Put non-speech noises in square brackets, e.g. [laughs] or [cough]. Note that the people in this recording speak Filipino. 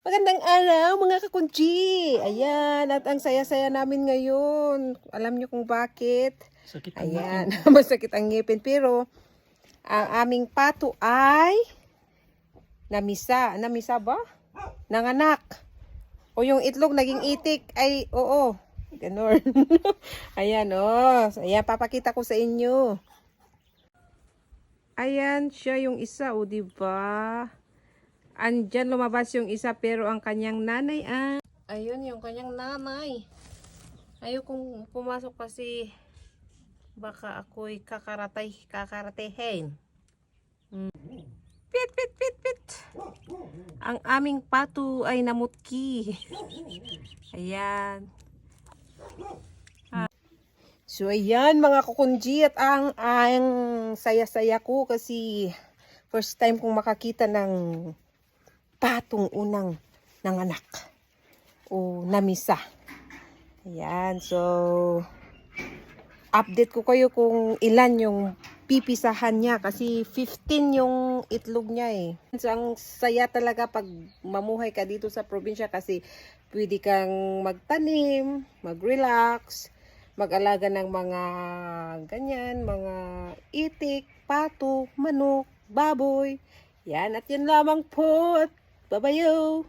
Magandang araw mga kakunji! Ayan, at ang saya-saya namin ngayon. Alam niyo kung bakit? Sakit ang Ayan, [laughs] masakit ang ngipin. Pero, ang aming pato ay namisa. Namisa ba? Nanganak. O yung itlog naging itik ay oo. Ganon. [laughs] Ayan, oh. Ayan, papakita ko sa inyo. Ayan siya yung isa, o diba? Andyan lumabas yung isa pero ang kanyang nanay ah. Ayun yung kanyang nanay. Ayokong pumasok kasi baka ako'y kakaratay, kakaratehin. Mm. Pit, pit, pit, pit. Ang aming pato ay namutki. [laughs] Ayan. Ah. So ayan mga kukunji at ang, ang saya-saya ko kasi first time kong makakita ng patong unang nanganak o namisa. Ayan, so update ko kayo kung ilan yung pipisahan niya kasi 15 yung itlog niya eh. So ang saya talaga pag mamuhay ka dito sa probinsya kasi pwede kang magtanim, mag-relax, mag-alaga ng mga ganyan, mga itik, pato, manok, baboy. Yan, at yan lamang po. At 拜拜哟。